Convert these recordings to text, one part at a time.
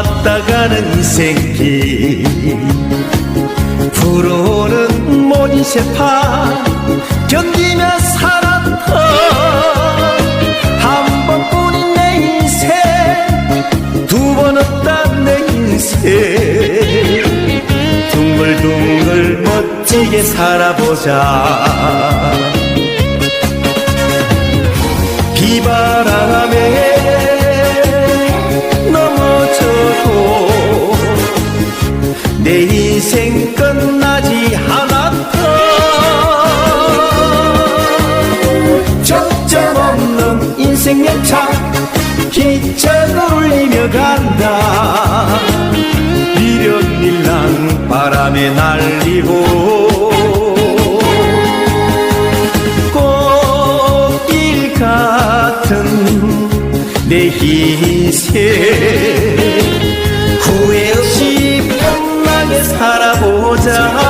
왔다 가는 인생길 불어오는 모진 세파 견디며 살았던 한 번뿐인 내 인생 두 번 없단 내 인생. 둥글둥글 멋지게 살아보자. 비바람에 끝나지 않았던 적점 없는 인생 열차 기차가 울리며 간다. 일령일랑 바람에 날리고 꽃길 같은 내 인생 살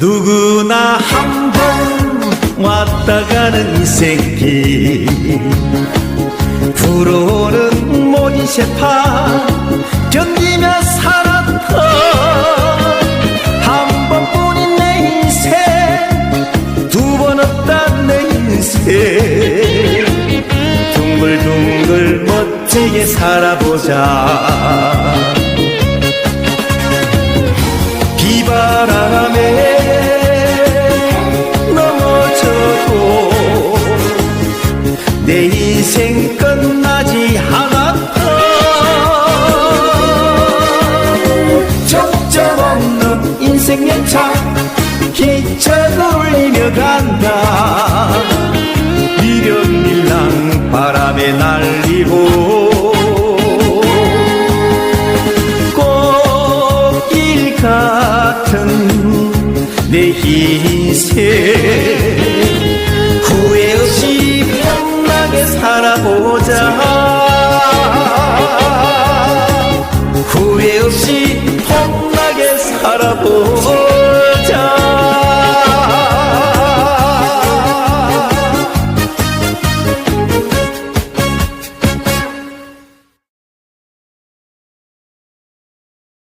누구나 한 번 왔다 가는 인생길 불어오는 모진 세파 견디며 살았던 한 번뿐인 내 인생. 두 번 없단 내 인생. 둥글둥글 멋지게 살아보자 인생 끝나지 않았던 적점 없는 인생 열차 기차가 울리며 간다. 일령일랑 바람에 날리고 꽃길 같은 내 인생